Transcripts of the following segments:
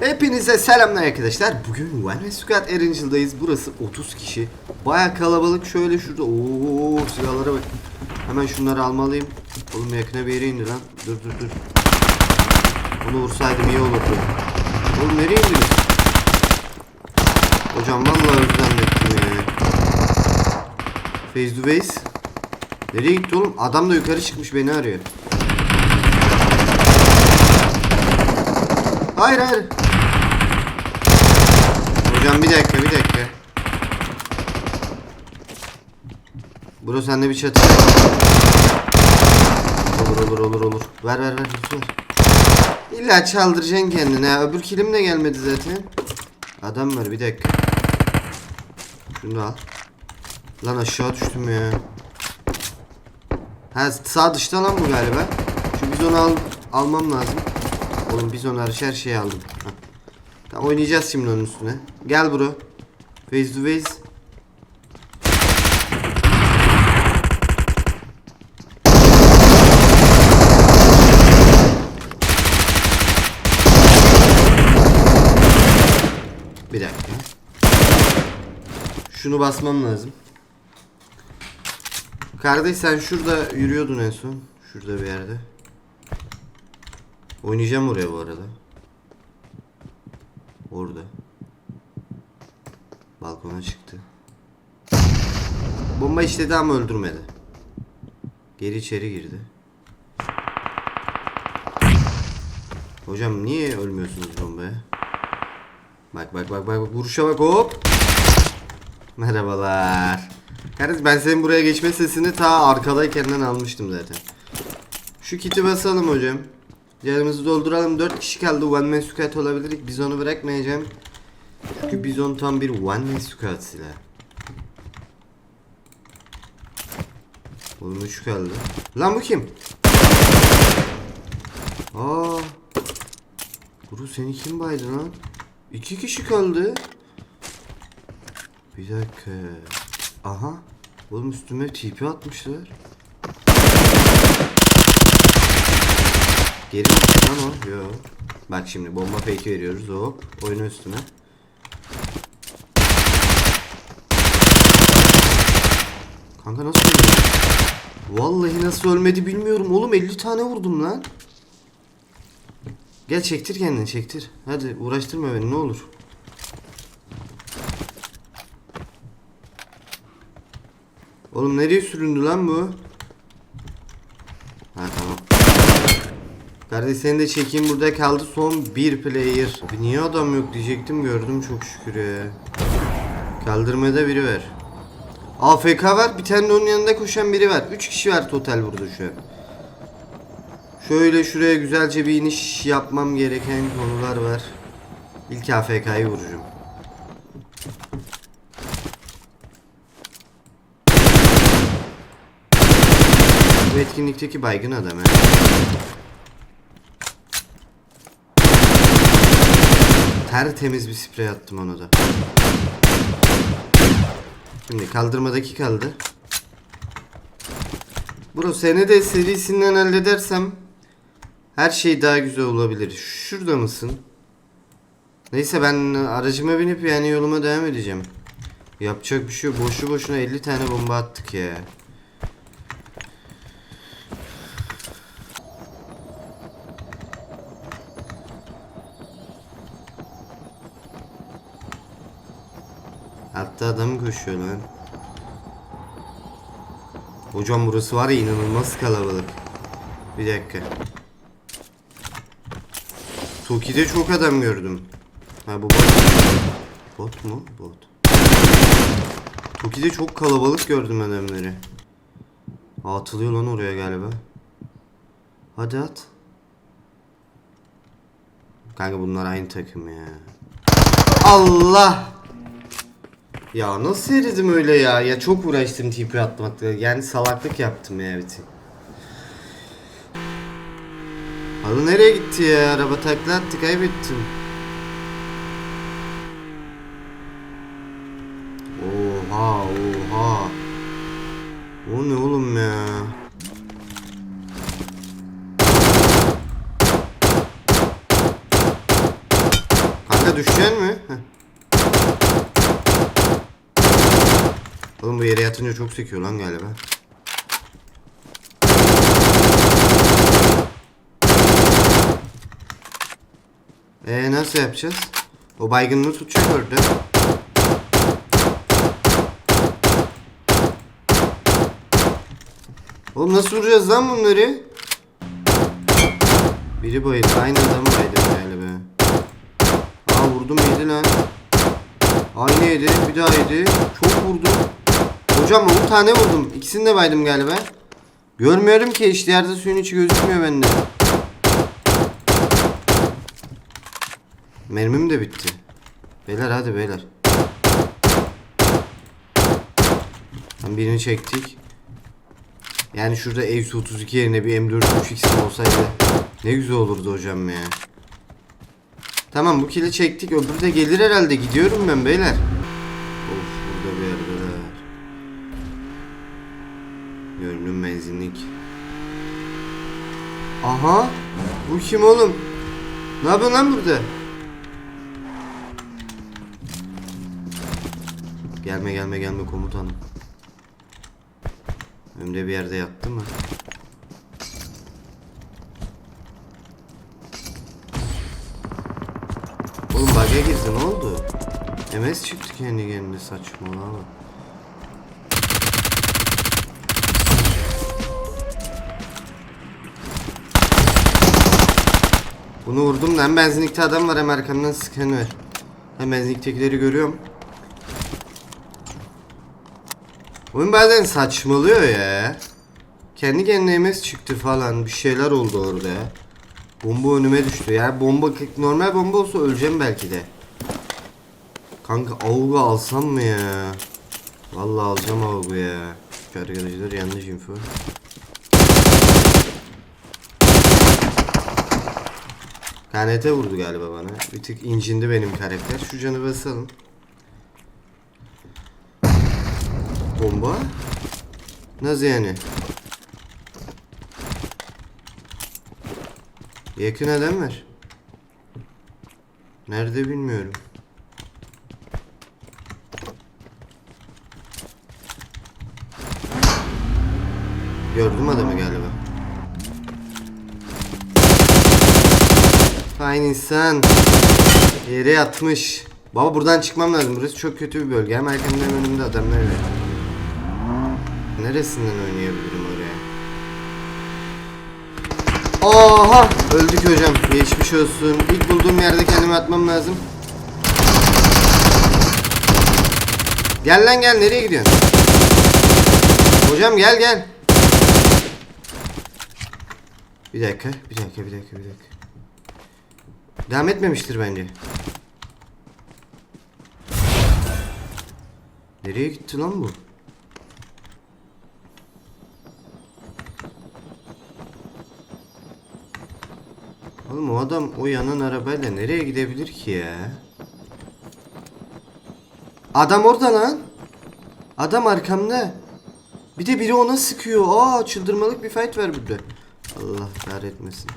Hepinize selamlar arkadaşlar. Bugün One Squad Erangel'dayız. Burası 30 kişi. Baya kalabalık. Şöyle şurada. Oo silahlara bak. Hemen şunları almalıyım. Oğlum yakına bir yere indi lan. Dur dur dur. Onu vursaydım iyi olurdu. Oğlum nereye indiniz? Hocam vallahi özlem ettim ya. Face to face. Nereye gitti oğlum? Adam da yukarı çıkmış beni arıyor. Hayır hayır. Hocam bir dakika bir dakika. Bro sende bir çatı. Olur olur olur olur. Ver ver ver lütfen. İlla çaldıracaksın kendine. Öbür kilim de gelmedi zaten. Adam var bir dakika. Şunu al. Lan aşağı düştüm ya. Ha sağ dışta lan bu galiba. Şu bizonu al almam lazım. Oğlum bizon hariç her şeyi aldım. Tamam oynayacağız şimdi onun üstüne. Gel bro. Face to face. Bir dakika. Şunu basmam lazım. Kardeş sen şurada yürüyordun en son. Şurada bir yerde. Oynayacağım oraya bu arada. Orada. Balkona çıktı. Bomba işledi ama öldürmedi. Geri içeri girdi. Hocam niye ölmüyorsunuz bombaya? Bak bak bak bak vuruşa bak hop. Merhabalar. Kardeş ben senin buraya geçme sesini ta arkadayken almıştım zaten. Şu kiti basalım hocam. Yerimizi dolduralım. 4 kişi kaldı. One man squad olabilir. Biz onu bırakmayacağım. Çünkü bizon tam bir one man squad silah. Oğlum 3 kaldı. Lan bu kim? Aa. Guru seni kim baydı lan? 2 kişi kaldı. Bir dakika. Aha. Oğlum üstüme TP atmışlar. Geri mi gitti lan o? Yo. Bak şimdi bomba fake veriyoruz. Hop. Oyunu üstüne. Kanka nasıl ölmedi? Vallahi nasıl ölmedi bilmiyorum. Oğlum 50 tane vurdum lan. Gel çektir kendini çektir. Hadi uğraştırma beni ne olur. Oğlum nereye süründü lan bu? Ha tamam. Kardeş seni de çekeyim burada kaldı son bir player. Niye adam yok diyecektim gördüm çok şükür ya. Kaldırmada biri var. AFK var bir tane de onun yanında koşan biri var. 3 kişi var total burada şu an. Şöyle şuraya güzelce bir iniş yapmam gereken konular var. İlk AFK'yı vuracağım. Bu etkinlikteki baygın adam he. Tertemiz bir sprey attım ona da. Şimdi kaldırmadaki kaldı. Bro seni de serisinden halledersem her şey daha güzel olabilir. Şurada mısın? Neyse ben aracıma binip yani yoluma devam edeceğim. Yapacak bir şey yok. Boşu boşuna 50 tane bomba attık ya. Hatta adam koşuyor lan. Hocam burası var ya inanılmaz kalabalık. Bir dakika. Toki'de çok adam gördüm. Ha bu bot. Bot mu? Bot. Toki'de çok kalabalık gördüm adamları. Atılıyor lan oraya galiba. Hadi at. Kanka bunlar aynı takım ya. Allah! Ya nasıl eridim öyle ya? Ya çok uğraştım tipi atmakla. Yani salaklık yaptım ya bütün. Halı nereye gitti ya? Araba takla attı kaybettim. Oha oha. O ne oğlum ya? Kanka düşeceksin mi? Heh. Oğlum bu yere yatınca çok sekiyor lan galiba. Ee nasıl yapacağız? O baygınlığı tutacak orada. Oğlum nasıl vuracağız lan bunları? Biri bayıldı. Aynı adam bayıldı galiba. Aa vurdum yedi lan. Aynı yedi. Bir daha yedi. Çok vurdum. Hocam 10 tane vurdum. İkisini de baydım galiba. Görmüyorum ki işte yerde suyun içi gözükmüyor bende. Mermim de bitti. Beyler hadi beyler. Tam birini çektik. Yani şurada Ace 32 yerine bir M4 3x'im olsaydı ne güzel olurdu hocam ya. Tamam bu kili çektik. Öbürü de gelir herhalde. Gidiyorum ben beyler. Aha. Bu kim oğlum? Ne yapıyorsun lan burada? Gelme gelme gelme komutanım. Önümde bir yerde yattı mı? Oğlum bug'a girdi ne oldu? MS çıktı kendi kendine saçmalama. Bunu vurdum hem benzinlikte adam var hem arkamdan sıkan var. Hem benzinliktekileri görüyorum. Oyun bazen saçmalıyor ya. Kendi kendine MS çıktı falan bir şeyler oldu orada. Bomba önüme düştü. Yani bomba normal bomba olsa öleceğim belki de. Kanka avuga alsam mı ya? Vallahi alacağım avugu ya. Şu arkadaşlar yanlış info. KNT vurdu galiba bana. Bir tık incindi benim karakter. Şu canı basalım. Bomba? Nasıl yani? Yakın adam var. Nerede bilmiyorum. Gördüm adamı galiba. Hain insan. Yere yatmış. Baba buradan çıkmam lazım. Burası çok kötü bir bölge. Hem arkamda hem önümde adamlar var. Neresinden oynayabilirim oraya? Oha! Öldük hocam. Geçmiş olsun. İlk bulduğum yerde kendimi atmam lazım. Gel lan gel. Nereye gidiyorsun? Hocam gel gel. Bir dakika. Bir dakika. Bir dakika. Bir dakika. Devam etmemiştir bence. Nereye gitti lan bu? Oğlum o adam o yanan arabayla nereye gidebilir ki ya? Adam orada lan. Adam arkamda. Bir de biri ona sıkıyor. Aa çıldırmalık bir fight var burada. Allah kahretmesin.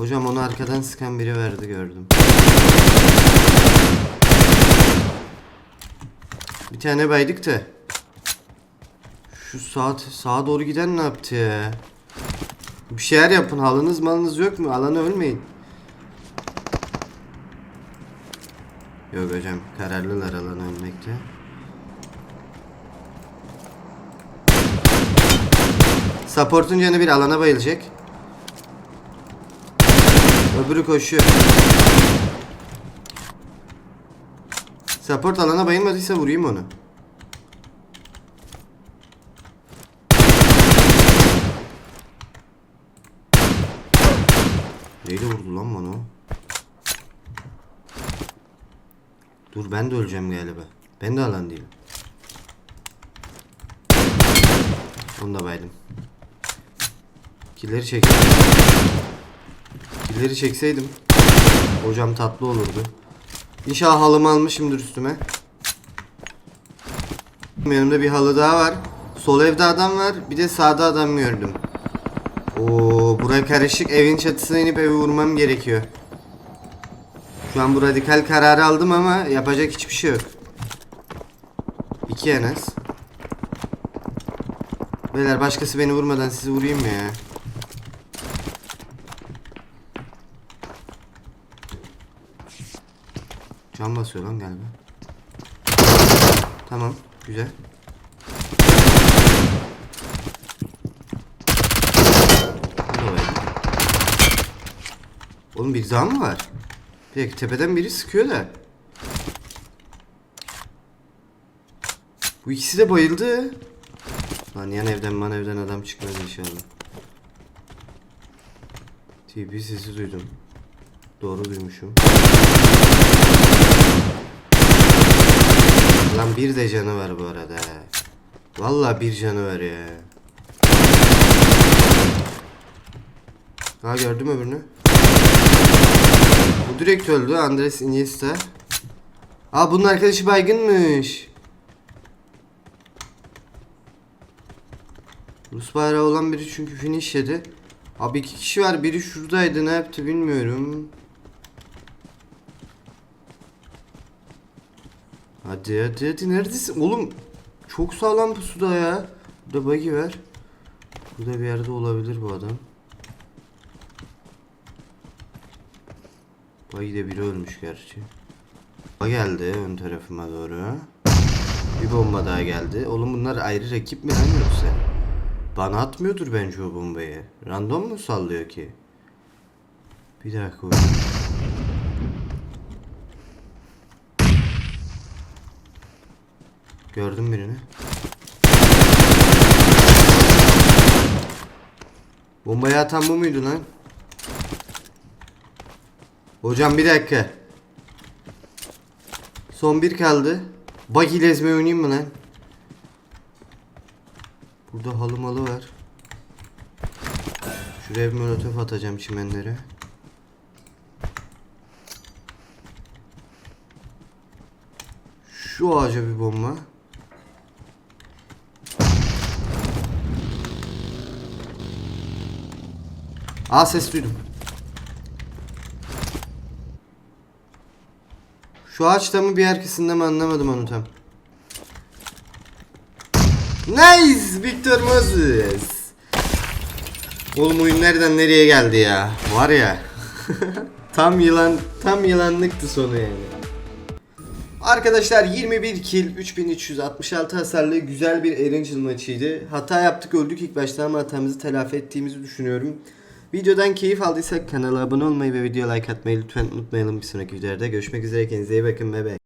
Hocam onu arkadan sıkan biri verdi gördüm. Bir tane baydık da. Şu saat sağa doğru giden ne yaptı ya? Bir şeyler yapın. Halınız malınız yok mu? Alana ölmeyin. Yok hocam. Kararlılar alana ölmekte. Support'un canı bir alana bayılacak. Öbürü koşuyor. Support alana bayılmadıysa vurayım onu. Neyle vurdu lan bana? Dur ben de öleceğim galiba. Ben de alan değilim. Onu da baydım. Killeri çek. Killeri çekseydim. Hocam tatlı olurdu. İnşallah halımı almışımdır üstüme. Yanımda bir halı daha var. Sol evde adam var. Bir de sağda adam gördüm. Oo, bura karışık. Evin çatısına inip evi vurmam gerekiyor. Şu an bu radikal kararı aldım ama yapacak hiçbir şey yok. İki Enes. Beyler başkası beni vurmadan sizi vurayım mı ya? Can basıyor lan galiba. Tamam, güzel. Oğlum bir daha mı var? Bir tepeden biri sıkıyor da. Bu ikisi de bayıldı. Lan yan evden man evden adam çıkmaz inşallah. TP sesi duydum. Doğru duymuşum. Lan bir de canı var bu arada. Vallahi bir canı var ya. Ha gördüm öbürünü. Bu direkt öldü Andres Iniesta. Aa bunun arkadaşı baygınmış. Rus bayrağı olan biri çünkü finish yedi. Abi iki kişi var biri şuradaydı ne yaptı bilmiyorum. Hadi hadi hadi neredesin oğlum? Çok sağlam pusuda ya. Burada buggy var. Burada bir yerde olabilir bu adam. Buggy'de biri ölmüş gerçi. O geldi ön tarafıma doğru. Bir bomba daha geldi. Oğlum bunlar ayrı rakip mi lan yoksa? Bana atmıyordur bence o bombayı. Random mu sallıyor ki? Bir dakika. Gördüm birini. Bombayı atan bu muydu lan? Hocam bir dakika. Son bir kaldı. Buggy ile ezmeyi oynayayım mı lan? Burada halı malı var. Şuraya bir molotof atacağım çimenlere. Şu ağaca bir bomba. Aa ses duydum. Şu ağaçta mı bir arkasında mı anlamadım onu tam. Nice Victor Moses. Oğlum oyun nereden nereye geldi ya? Var ya. tam yılan tam yılanlıktı sonu yani. Arkadaşlar 21 kill 3366 hasarlı güzel bir Erangel maçıydı. Hata yaptık öldük ilk başta ama hatamızı telafi ettiğimizi düşünüyorum. Videodan keyif aldıysak kanala abone olmayı ve video like atmayı lütfen unutmayalım. Bir sonraki videolarda görüşmek üzere kendinize iyi bakın ve bye.